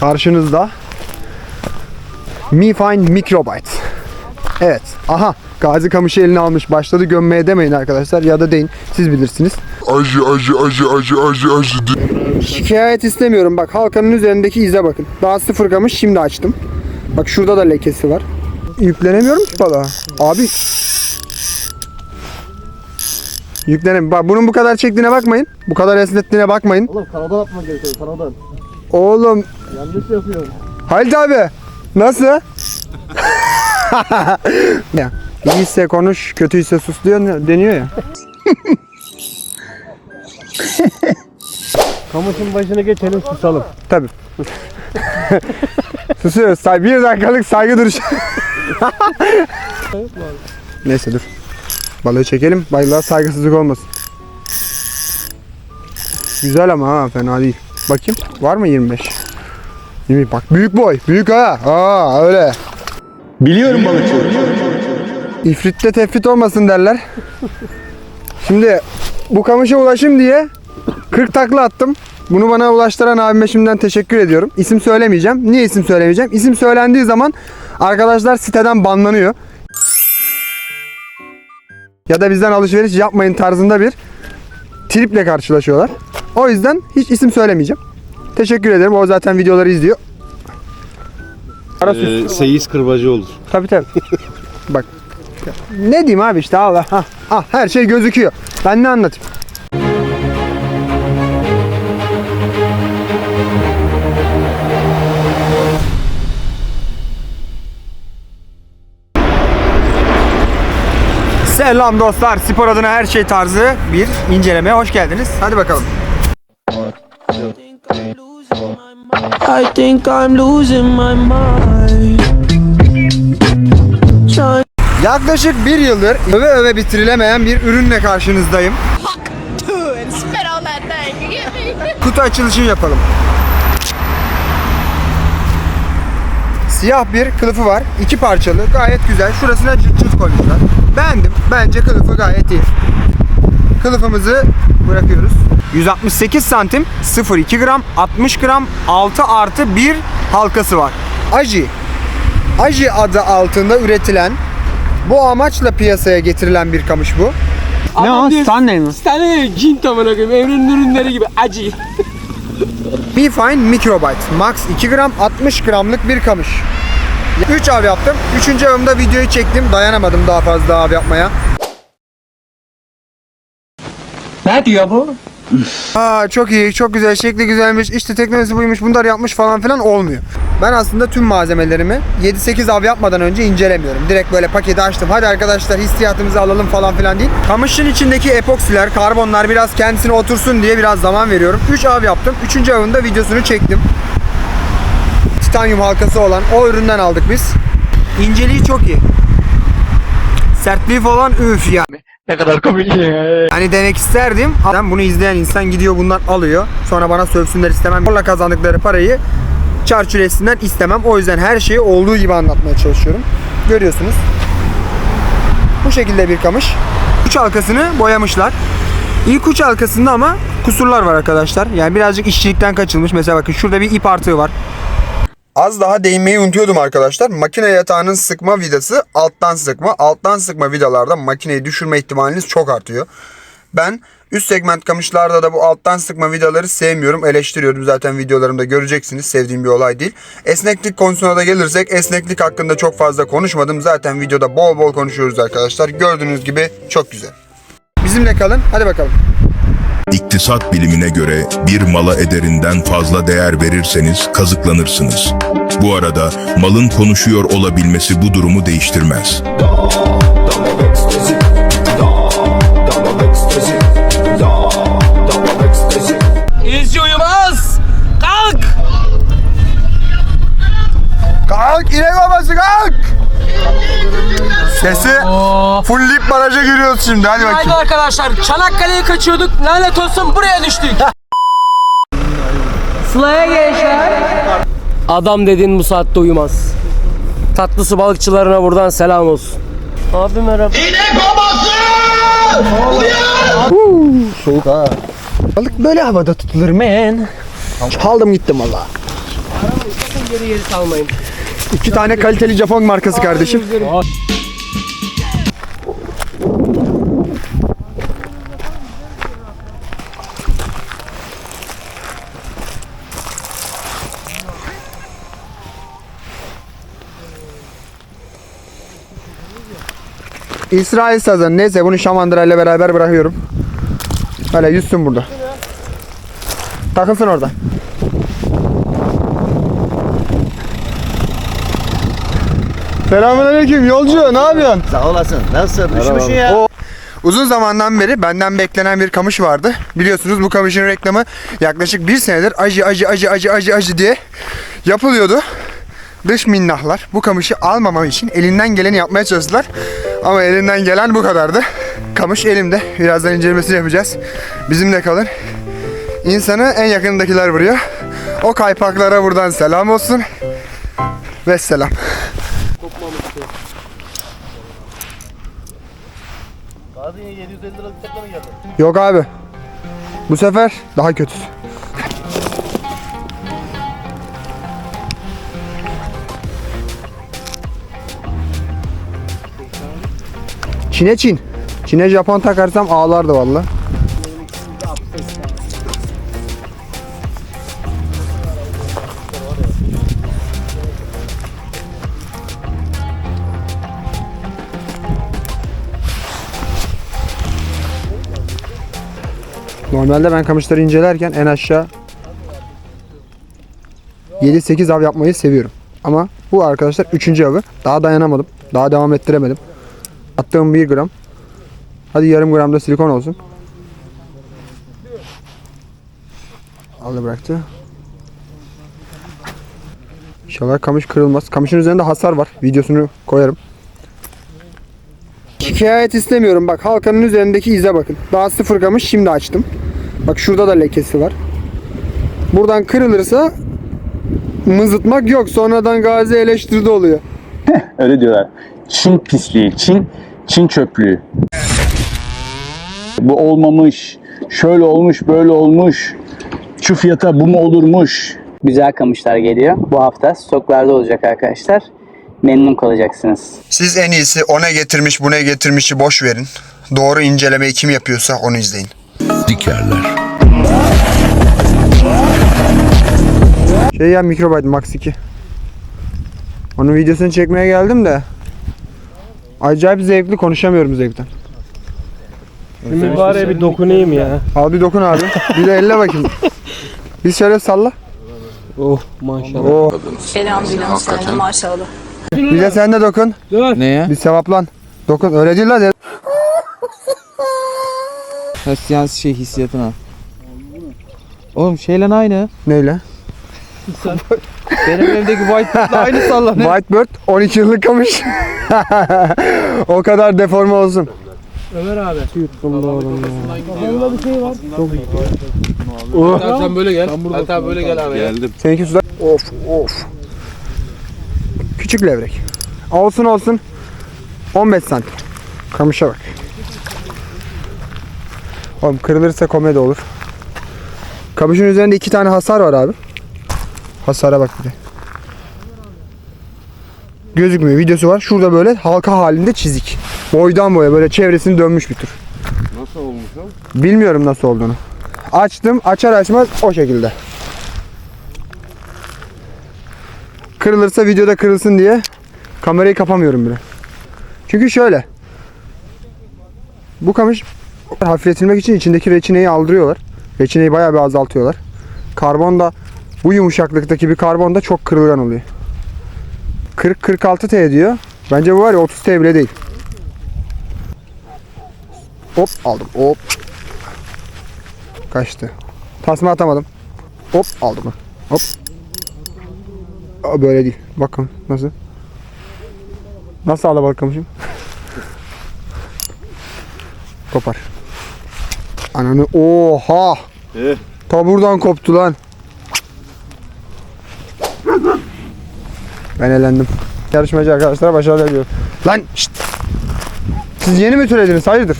Karşınızda Mi Fine Microbyte. Evet. Aha. Gazi kamışı eline almış. Başladı gömmeye demeyin arkadaşlar. Ya da deyin. Siz bilirsiniz. Acı acı acı acı acı acı. Şikayet istemiyorum. Bak halkanın üzerindeki ize bakın. Daha sıfır kamış şimdi açtım. Bak şurada da lekesi var. Yüklenemiyorum ki balığa. Abi. Yüklenem. Bak bunun bu kadar çektiğine bakmayın. Bu kadar esnettiğine bakmayın. Oğlum kanadan atman gerekiyor kanadan. Oğlum. Yanlış yapıyorsun. Halit abi. Nasıl? ya. İyiyse konuş, kötüyse sus diyor, deniyor ya. Kamışın başına geçelim susalım. Tabii. Susuyoruz. Say bir dakikalık saygı duruşu. Neyse dur. Balığı çekelim. Balığa saygısızlık olmasın. Güzel ama ha fena değil. Bakayım. Var mı 25? 20 bak büyük boy. Büyük ha. Aa öyle. Biliyorum balıkçı. İfritte tefrit olmasın derler. Şimdi bu kamışa ulaşım diye 40 takla attım. Bunu bana ulaştıran abime şimdiden teşekkür ediyorum. İsim söylemeyeceğim. Niye isim söylemeyeceğim? İsim söylendiği zaman arkadaşlar siteden banlanıyor. Ya da bizden alışveriş yapmayın tarzında bir triple karşılaşıyorlar. O yüzden hiç isim söylemeyeceğim. Teşekkür ederim. O zaten videoları izliyor. Ara. Ee, seyis kırbacı olur. Tabii tabii. Bak. Ne diyeyim abi işte Allah. Ha, ha, her şey gözüküyor. Ben ne anlatayım? Selam dostlar. Spor adına her şey tarzı bir incelemeye hoş geldiniz. Hadi bakalım. I think I'm losing my mind. Trying Yaklaşık bir yıldır öve öve bitirilemeyen bir ürünle karşınızdayım. kutu açılışı yapalım. Siyah bir kılıfı var. iki parçalı. Gayet güzel. Şurasına cırt cırt koymuşlar. Beğendim. Bence kılıfı gayet iyi. Kılıfımızı bırakıyoruz. 168 santim 0,2 gram 60 gram 6 artı 1 halkası var. Aji. Aji adı altında üretilen bu amaçla piyasaya getirilen bir kamış bu. Ne o? Stanley mi? Sen cin tamına koyayım. Evrenin ürünleri gibi acı. Bifine Microbyte. Max 2 gram 60 gramlık bir kamış. 3 av yaptım. 3. avımda videoyu çektim. Dayanamadım daha fazla av yapmaya. Ne diyor bu? Aa çok iyi, çok güzel, şekli güzelmiş, işte teknolojisi buymuş, bunlar yapmış falan filan olmuyor. Ben aslında tüm malzemelerimi 7-8 av yapmadan önce incelemiyorum. Direkt böyle paketi açtım. Hadi arkadaşlar hissiyatımızı alalım falan filan değil. Kamışın içindeki epoksiler, karbonlar biraz kendisine otursun diye biraz zaman veriyorum. 3 av yaptım. 3. avında videosunu çektim. Titanyum halkası olan o üründen aldık biz. İnceliği çok iyi. Sertliği falan üf ya. Ne kadar komik ya. Hani demek isterdim. Ben bunu izleyen insan gidiyor bundan alıyor. Sonra bana sövsünler istemem. Zorla kazandıkları parayı çarçur etsinler istemem. O yüzden her şeyi olduğu gibi anlatmaya çalışıyorum. Görüyorsunuz. Bu şekilde bir kamış. Uç halkasını boyamışlar. İlk uç halkasında ama kusurlar var arkadaşlar. Yani birazcık işçilikten kaçılmış. Mesela bakın şurada bir ip artığı var. Az daha değinmeyi unutuyordum arkadaşlar. Makine yatağının sıkma vidası alttan sıkma. Alttan sıkma vidalarda makineyi düşürme ihtimaliniz çok artıyor. Ben üst segment kamışlarda da bu alttan sıkma vidaları sevmiyorum. Eleştiriyorum zaten videolarımda göreceksiniz. Sevdiğim bir olay değil. Esneklik konusuna da gelirsek esneklik hakkında çok fazla konuşmadım. Zaten videoda bol bol konuşuyoruz arkadaşlar. Gördüğünüz gibi çok güzel. Bizimle kalın. Hadi bakalım. İktisat bilimine göre bir mala ederinden fazla değer verirseniz kazıklanırsınız. Bu arada malın konuşuyor olabilmesi bu durumu değiştirmez. İzci uyumaz. Kalk. Kalk inek babası kalk. Sesi fullleyip baraja giriyoruz şimdi. Hadi Haydi bakayım. arkadaşlar Çanakkale'ye kaçıyorduk. Lanet olsun buraya düştük. Sıla'ya gençler. Adam dediğin bu saatte uyumaz. Tatlısı balıkçılarına buradan selam olsun. Abi merhaba. Soğuk ha. Balık böyle havada tutulur men. Aldım gittim valla. Geri geri salmayın. İki tane kaliteli Japon markası kardeşim. İsrail sazanı. Neyse bunu Şamandıra ile beraber bırakıyorum. Öyle yüzsün burada. Takılsın orada. Selamünaleyküm yolcu ne yapıyorsun? Sağ olasın. Nasılsın? Üşümüşsün ya. O- Uzun zamandan beri benden beklenen bir kamış vardı. Biliyorsunuz bu kamışın reklamı yaklaşık bir senedir acı acı acı acı acı acı diye yapılıyordu. Dış minnahlar bu kamışı almamam için elinden geleni yapmaya çalıştılar. Ama elinden gelen bu kadardı. Kamış elimde. Birazdan incelemesini yapacağız. Bizimle kalın. İnsanı en yakındakiler vuruyor. O kaypaklara buradan selam olsun. Ve selam. Hadi 750 lira uçakla mı geldin? Yok abi. Bu sefer daha kötüsü. Çin'e Çin. Çin'e Japon takarsam ağlardı valla. Normalde ben kamışları incelerken en aşağı 7-8 av yapmayı seviyorum. Ama bu arkadaşlar 3. avı. Daha dayanamadım. Daha devam ettiremedim. Attığım 1 gram. Hadi yarım gram da silikon olsun. Aldı bıraktı. İnşallah kamış kırılmaz. Kamışın üzerinde hasar var. Videosunu koyarım. Şikayet istemiyorum. Bak halkanın üzerindeki ize bakın. Daha sıfır kamış şimdi açtım. Bak şurada da lekesi var. Buradan kırılırsa mızıtmak yok. Sonradan gazi eleştirdi oluyor. Öyle diyorlar. Çin pisliği, Çin, Çin çöplüğü. Bu olmamış, şöyle olmuş, böyle olmuş. Şu fiyata bu mu olurmuş? güzel kamışlar geliyor. Bu hafta stoklarda olacak arkadaşlar. Memnun kalacaksınız. Siz en iyisi o ne getirmiş bu ne getirmişi boş verin. Doğru incelemeyi kim yapıyorsa onu izleyin. Dikerler. Şey ya Microbyte Max 2. Onun videosunu çekmeye geldim de. Acayip zevkli konuşamıyorum zevkten. Şimdi bari bir dokunayım ya. Al bir dokun abi. bir de elle bakayım. Bir şöyle salla. Oh maşallah. Oh. Elhamdülillah. Sen maşallah. Bir de sen de dokun. Neye? Bir sevaplan. Dokun. Öyle değil lan. Hristiyan şey hissiyatına. Oğlum şeyle aynı. Neyle? Benim evdeki white'la aynı sallanıyor. Whitebird 12 yıllık kamış. o kadar deforme olsun. Ömer abi. Sen böyle gel. Hatta böyle gel abi. Geldim. Seninki suda. Of of. Küçük levrek. Olsun olsun. 15 santim. Kamışa bak. Oğlum kırılırsa komedi olur. Kamışın üzerinde iki tane hasar var abi. Hasara bak bir de. Gözükmüyor. Videosu var. Şurada böyle halka halinde çizik. Boydan boya böyle çevresini dönmüş bir tür. Nasıl olmuş o? Bilmiyorum nasıl olduğunu. Açtım. Açar açmaz o şekilde. Kırılırsa videoda kırılsın diye kamerayı kapamıyorum bile. Çünkü şöyle. Bu kamış hafifletilmek için içindeki reçineyi aldırıyorlar. Reçineyi bayağı bir azaltıyorlar. Karbon da bu yumuşaklıktaki bir karbon da çok kırılgan oluyor. 40-46 T diyor. Bence bu var ya 30 T bile değil. Hop aldım. Hop. Kaçtı. Tasma atamadım. Hop aldım. Hop. Aa, böyle değil. Bakın nasıl. Nasıl alabalık kamışım? Kopar. Ananı oha. Ta buradan koptu lan. Ben elendim. Yarışmacı arkadaşlara başarılar diliyorum. Lan şşt. Siz yeni mi türediniz? Hayırdır?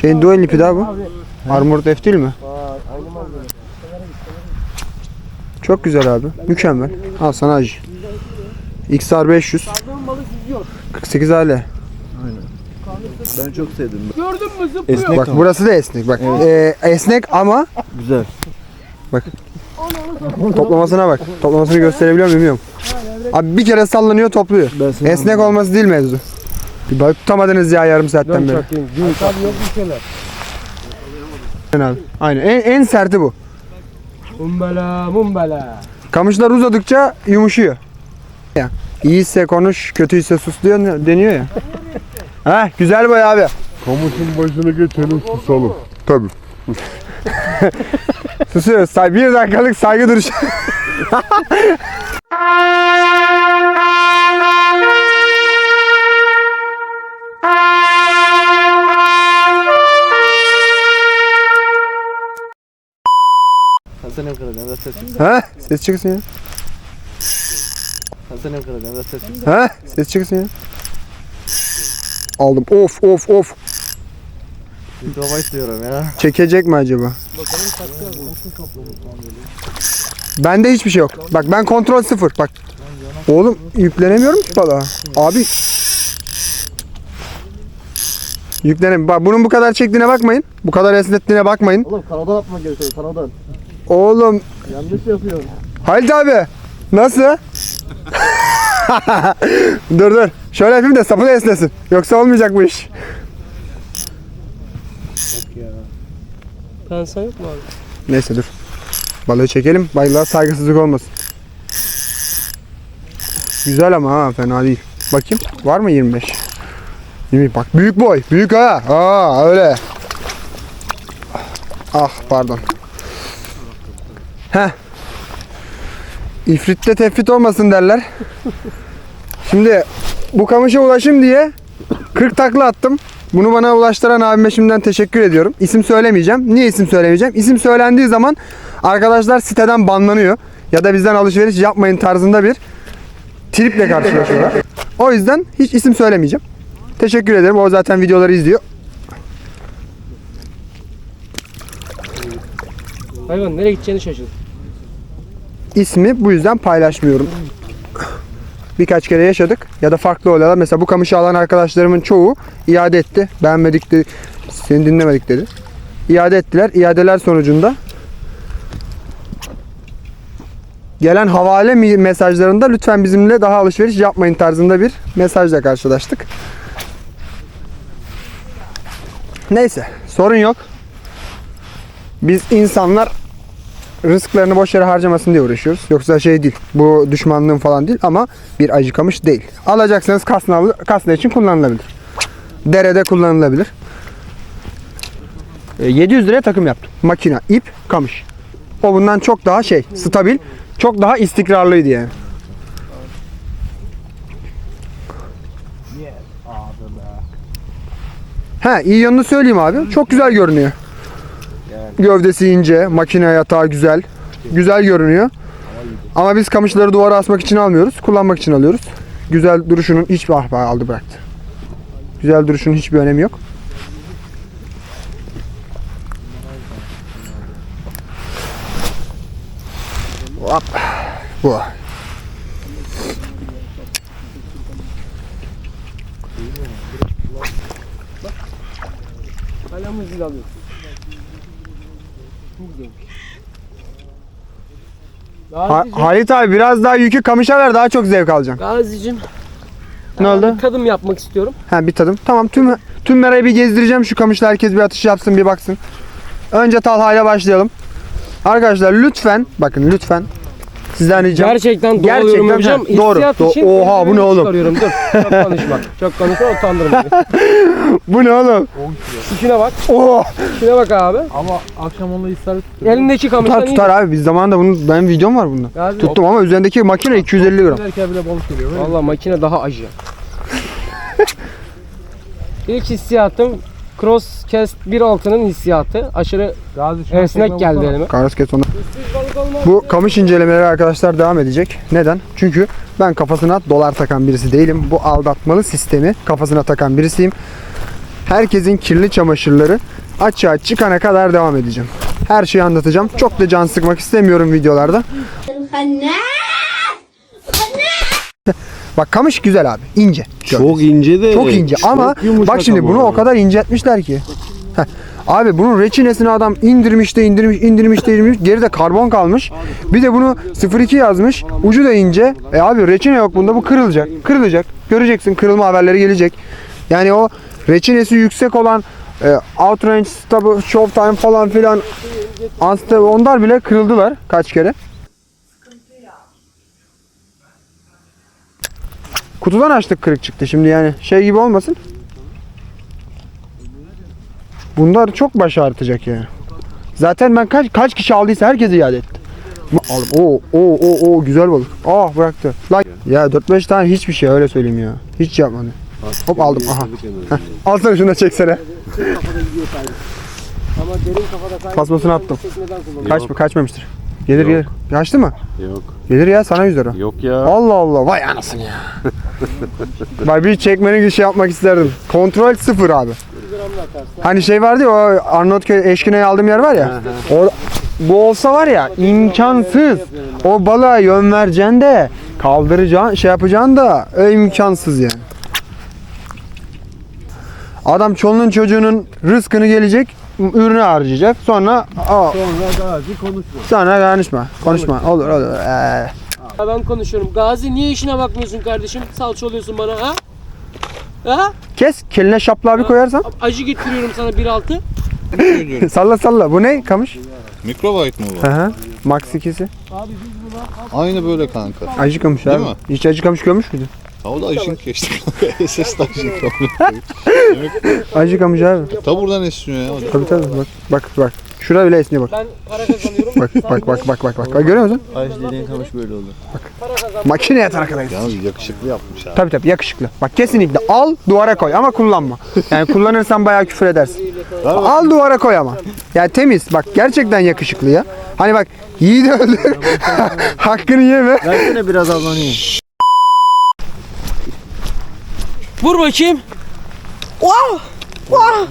Şeyin duel ipi daha bu. Armored F değil mi? Çok güzel abi. Mükemmel. Al sana acı. XR 500. 48 hale. Ben çok sevdim. Esnek Bak burası da esnek. Bak Ee, esnek ama Güzel. Toplamasına bak. Toplamasını gösterebiliyor muyum bilmiyorum. Abi bir kere sallanıyor topluyor. Esnek olması değil mevzu. Bir bak tutamadınız ya yarım saatten beri. Abi yok bir şeyler. Aynen abi. Aynen. En, en serti bu. Mumbela mumbela. Kamışlar uzadıkça yumuşuyor. Ya. İyiyse konuş, kötüyse sus diyor, deniyor ya. Heh, güzel boy abi. Kamışın başına geçelim susalım. Tabii. Susuyoruz. Bir dakikalık saygı duruşu. Hasan ev kıracağım da ses. ha? Ses çıksın ya. Hasan ev kıracağım da ses. Ha? Ses çıksın ya. Aldım. Of of of. Mikrofon istiyorum ya. Çekecek mi acaba? Bende hiçbir şey yok. Bak ben kontrol sıfır. Bak. Oğlum yüklenemiyorum ki balığa. Abi. Yüklenem. Bak bunun bu kadar çektiğine bakmayın. Bu kadar esnettiğine bakmayın. Oğlum kanadan atma gerekiyor kanadan. Oğlum Yanlış yapıyorsun. Halit abi. Nasıl? dur dur. Şöyle yapayım da sapı da esnesin. Yoksa olmayacak bu iş. Pensan yok mu abi? Neyse dur. Balığı çekelim. Balığa saygısızlık olmasın. Güzel ama ha fena değil. Bakayım var mı 25? 20 bak büyük boy. Büyük ha. Aa öyle. Ah pardon. Heh. İfritte tefrit olmasın derler. Şimdi bu kamışa ulaşım diye 40 takla attım. Bunu bana ulaştıran abime şimdiden teşekkür ediyorum. İsim söylemeyeceğim. Niye isim söylemeyeceğim? İsim söylendiği zaman arkadaşlar siteden banlanıyor. Ya da bizden alışveriş yapmayın tarzında bir triple karşılaşıyorlar. O yüzden hiç isim söylemeyeceğim. Teşekkür ederim. O zaten videoları izliyor. Hayvan nereye gideceğini şaşırdı. İsmi bu yüzden paylaşmıyorum. Birkaç kere yaşadık ya da farklı olaylar. Mesela bu kamışı alan arkadaşlarımın çoğu iade etti. Beğenmedik de seni dinlemedik dedi. İade ettiler. İadeler sonucunda gelen havale mesajlarında lütfen bizimle daha alışveriş yapmayın tarzında bir mesajla karşılaştık. Neyse sorun yok. Biz insanlar rızıklarını boş yere harcamasın diye uğraşıyoruz. Yoksa şey değil. Bu düşmanlığın falan değil ama bir acı kamış değil. Alacaksanız kasna, kasna için kullanılabilir. Derede kullanılabilir. E, 700 liraya takım yaptım. Makina, ip, kamış. O bundan çok daha şey, stabil, çok daha istikrarlıydı yani. He iyi yanını söyleyeyim abi. Çok güzel görünüyor. Gövdesi ince, makine yatağı güzel. Güzel görünüyor. Ama biz kamışları duvara asmak için almıyoruz. Kullanmak için alıyoruz. Güzel duruşunun hiçbir ah aldı bıraktı. Güzel duruşunun hiçbir önemi yok. Hop. Bu. Hala alıyor. Ha- Gazi'cim. Halit abi biraz daha yükü kamışa ver daha çok zevk alacaksın. Gazi'cim. Ne ben oldu? bir Tadım yapmak istiyorum. Ha bir tadım. Tamam tüm tüm merayı bir gezdireceğim şu kamışla herkes bir atış yapsın bir baksın. Önce Talha ile başlayalım. Arkadaşlar lütfen bakın lütfen sizden ricam. Gerçekten doğru Gerçekten, yorum yapacağım. doğru. Do- için Oha, bu ne oğlum? Dur. Çok konuşma. Çok konuşma utandırma beni. Bu ne oğlum? İşine bak. Oh! İşine bak abi. Ama akşam onunla ister tutuyor. Elindeki kamıştan Tutar tutar abi. Biz zamanında bunun benim videom var bunda. Gazi. Tuttum ama üzerindeki makine 250 gram. Giderken bile balık geliyor. Valla makine daha acı. İlk hissiyatım Crosscast 1.6'nın hissiyatı. Aşırı Gazi şu an esnek geldi bulsana. elime. Karas kes onu. Bu kamış incelemeleri arkadaşlar devam edecek. Neden? Çünkü ben kafasına dolar takan birisi değilim. Bu aldatmalı sistemi kafasına takan birisiyim. Herkesin kirli çamaşırları açığa çıkana kadar devam edeceğim. Her şeyi anlatacağım. Çok da can sıkmak istemiyorum videolarda. Bak kamış güzel abi. ince. Çok ince de. Çok ince ama yumuşak bak şimdi ama. bunu o kadar inceltmişler ki. Heh. Abi bunun reçinesini adam indirmiş de indirmiş, indirmiş de indirmiş. Geride karbon kalmış. Bir de bunu 02 yazmış. Ucu da ince. E abi reçine yok bunda. Bu kırılacak. Kırılacak. Göreceksin kırılma haberleri gelecek. Yani o reçinesi yüksek olan e, Outrange, Stable, Showtime falan filan onlar bile kırıldılar kaç kere. Kutudan açtık kırık çıktı şimdi yani şey gibi olmasın. Bunlar çok baş artacak yani. Zaten ben kaç kaç kişi aldıysa herkes iade etti. Al, o o o o güzel balık. Ah bıraktı. Lan ya 4-5 tane hiçbir şey öyle söyleyeyim ya. Hiç yapmadı. Hop aldım aha. Heh, Alsana şunu da çeksene. Ama derin kafada sanki Tasmasını attım. Kaç kaçmamıştır. Gelir gelir. Kaçtı mı? Yok. Gelir ya sana 100 lira. Yok ya. Allah Allah vay anasını ya. Vay bir çekmeni bir şey yapmak isterdim. Kontrol sıfır abi. Hani şey vardı ya o Arnavutköy Eşkine'ye aldığım yer var ya. O, bu olsa var ya imkansız. O balığa yön vereceksin de kaldıracaksın şey yapacaksın da e, imkansız yani. Adam çoluğunun çocuğunun rızkını gelecek ürünü harcayacak. Sonra aa, Sonra gazi konuşma. sonra konuşma. Konuşma. Olur olur. Ee, Ya Ben konuşuyorum. Gazi niye işine bakmıyorsun kardeşim? Salça oluyorsun bana ha? Ha? kes keline şapla bir koyarsan. Acı getiriyorum sana 1.6. salla salla. Bu ne kamış? Microbite mı bu? Hı hı. Max 2'si. Aynı böyle kanka. Acı kamış Değil abi. mi? Hiç acı kamış görmüş müydün? Ha, o da ajink geçti kanka. SS de ajink Acı kamış abi. Ta buradan esiyor ya. Tabii tabii bak bak bak. Şurada bile esniyor bak. Ben para kazanıyorum. Bak bak bak bak bak bak. Bak görüyor musun? Ay dediğin kamış böyle oldu. Makine yatana kadar. Yalnız yakışıklı yapmış ha. Tabii tabii yakışıklı. Bak kesinlikle al duvara koy ama kullanma. Yani kullanırsan bayağı küfür edersin. Al duvara koy ama. Yani temiz. Bak gerçekten yakışıklı ya. Hani bak yiğidi öldür. Hakkını yeme. Versene biraz ablanayım. Vur bakayım.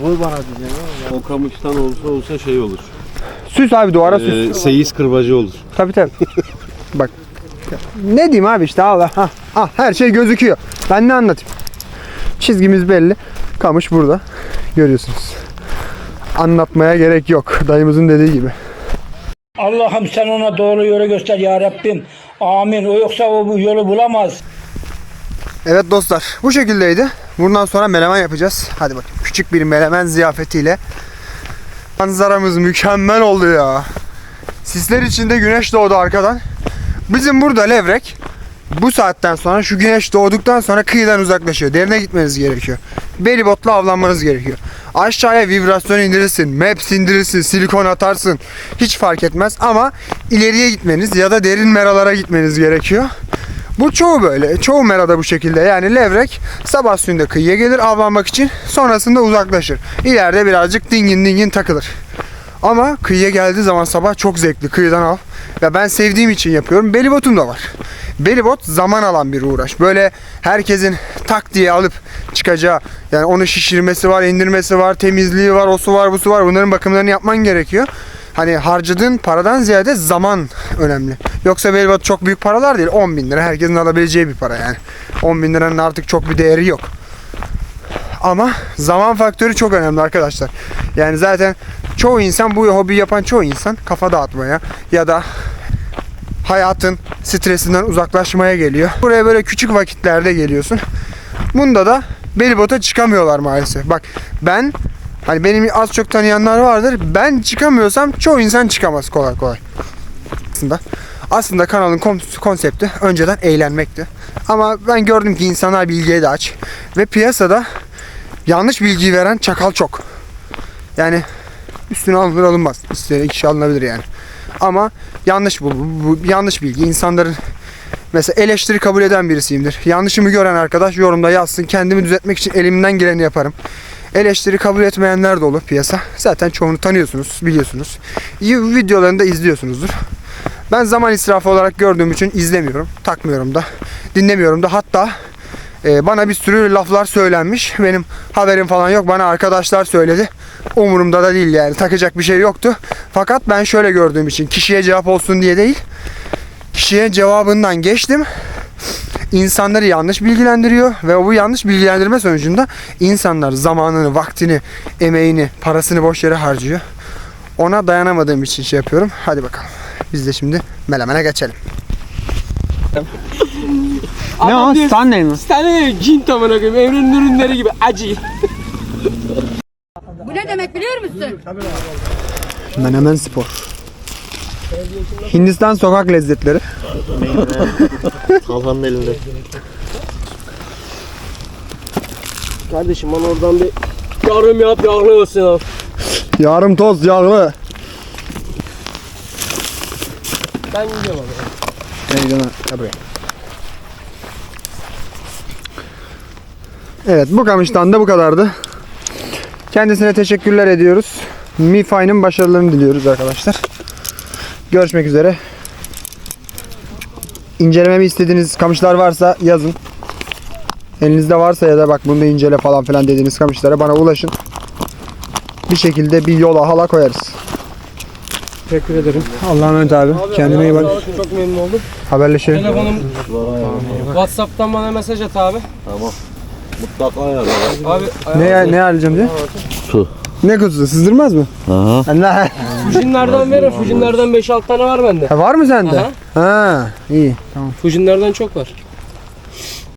Vur bana diyeceğim. O kamıştan olsa olsa şey olur. Süs abi duvara süs. Ee, seyis kırbacı olur. Tabii tabii. Bak. Ne diyeyim abi işte al. Ha, ha, her şey gözüküyor. Ben ne anlatayım? Çizgimiz belli. Kamış burada. Görüyorsunuz. Anlatmaya gerek yok. Dayımızın dediği gibi. Allah'ım sen ona doğru yolu göster ya Rabbim. Amin. O yoksa o bu yolu bulamaz. Evet dostlar bu şekildeydi. Bundan sonra melemen yapacağız. Hadi bakayım. Küçük bir melemen ziyafetiyle. Manzaramız mükemmel oldu ya. Sisler içinde güneş doğdu arkadan. Bizim burada levrek bu saatten sonra şu güneş doğduktan sonra kıyıdan uzaklaşıyor. Derine gitmeniz gerekiyor. Belibotla avlanmanız gerekiyor. Aşağıya vibrasyon indirirsin, maps indirirsin, silikon atarsın. Hiç fark etmez ama ileriye gitmeniz ya da derin meralara gitmeniz gerekiyor. Bu çoğu böyle. Çoğu merada bu şekilde. Yani levrek sabah suyunda kıyıya gelir avlanmak için. Sonrasında uzaklaşır. İleride birazcık dingin dingin takılır. Ama kıyıya geldiği zaman sabah çok zevkli. Kıyıdan av. Ve ben sevdiğim için yapıyorum. Belibotum da var. Belibot zaman alan bir uğraş. Böyle herkesin tak diye alıp çıkacağı yani onu şişirmesi var, indirmesi var, temizliği var, o su var, bu su var. Bunların bakımlarını yapman gerekiyor. Hani harcadığın paradan ziyade zaman önemli. Yoksa velibot çok büyük paralar değil. 10 bin lira herkesin alabileceği bir para yani. 10 bin liranın artık çok bir değeri yok. Ama zaman faktörü çok önemli arkadaşlar. Yani zaten çoğu insan bu hobi yapan çoğu insan kafa dağıtmaya ya da hayatın stresinden uzaklaşmaya geliyor. Buraya böyle küçük vakitlerde geliyorsun. Bunda da belibota çıkamıyorlar maalesef. Bak ben hani benim az çok tanıyanlar vardır. Ben çıkamıyorsam çoğu insan çıkamaz kolay kolay. Aslında aslında kanalın kon- konsepti önceden eğlenmekti. Ama ben gördüm ki insanlar bilgiye de aç ve piyasada yanlış bilgi veren çakal çok. Yani üstüne alınır alınmaz. İsteyen kişi alınabilir yani. Ama yanlış bu, bu, bu yanlış bilgi. İnsanların mesela eleştiri kabul eden birisiyimdir. Yanlışımı gören arkadaş yorumda yazsın. Kendimi düzeltmek için elimden geleni yaparım. Eleştiri kabul etmeyenler de olur piyasa. Zaten çoğunu tanıyorsunuz, biliyorsunuz. İyi videolarını da izliyorsunuzdur. Ben zaman israfı olarak gördüğüm için izlemiyorum, takmıyorum da, dinlemiyorum da. Hatta Ee, bana bir sürü laflar söylenmiş. Benim haberim falan yok. Bana arkadaşlar söyledi. Umurumda da değil yani. Takacak bir şey yoktu. Fakat ben şöyle gördüğüm için kişiye cevap olsun diye değil. Kişiye cevabından geçtim. İnsanları yanlış bilgilendiriyor ve bu yanlış bilgilendirme sonucunda insanlar zamanını, vaktini, emeğini, parasını boş yere harcıyor. Ona dayanamadığım için şey yapıyorum. Hadi bakalım. Biz de şimdi melemene geçelim. Ne o? Stanley mi? Stanley cin tamına koyayım. Evrenin ürünleri gibi acı. Bu ne demek biliyor musun? Menemen spor. Hindistan sokak lezzetleri. Talhanın elinde. Kardeşim bana oradan bir yarım yap yağlı olsun abi. Yarım toz yağlı. Ben gidiyorum abi. Canım, gel buraya. Evet bu kamıştan da bu kadardı. Kendisine teşekkürler ediyoruz. MiFi'nin başarılarını diliyoruz arkadaşlar. Görüşmek üzere. İncelememi istediğiniz kamışlar varsa yazın. Elinizde varsa ya da bak bunu da incele falan filan dediğiniz kamışlara bana ulaşın. Bir şekilde bir yola hala koyarız. Teşekkür ederim. Allah'a emanet abi. Kendine iyi bak. Çok memnun oldum. Haberleşelim. Telefonum Whatsapp'tan bana mesaj at abi. Mutlaka ayarlar. Abi Ne ne arayacağım diye? Su. Ne kutusu? Sızdırmaz mı? Aha. Allah. Fujinlerden verin. Fujinlerden 5-6 tane var bende. Ha, var mı sende? Aha. Ha, iyi. Tamam. Fujinlerden çok var.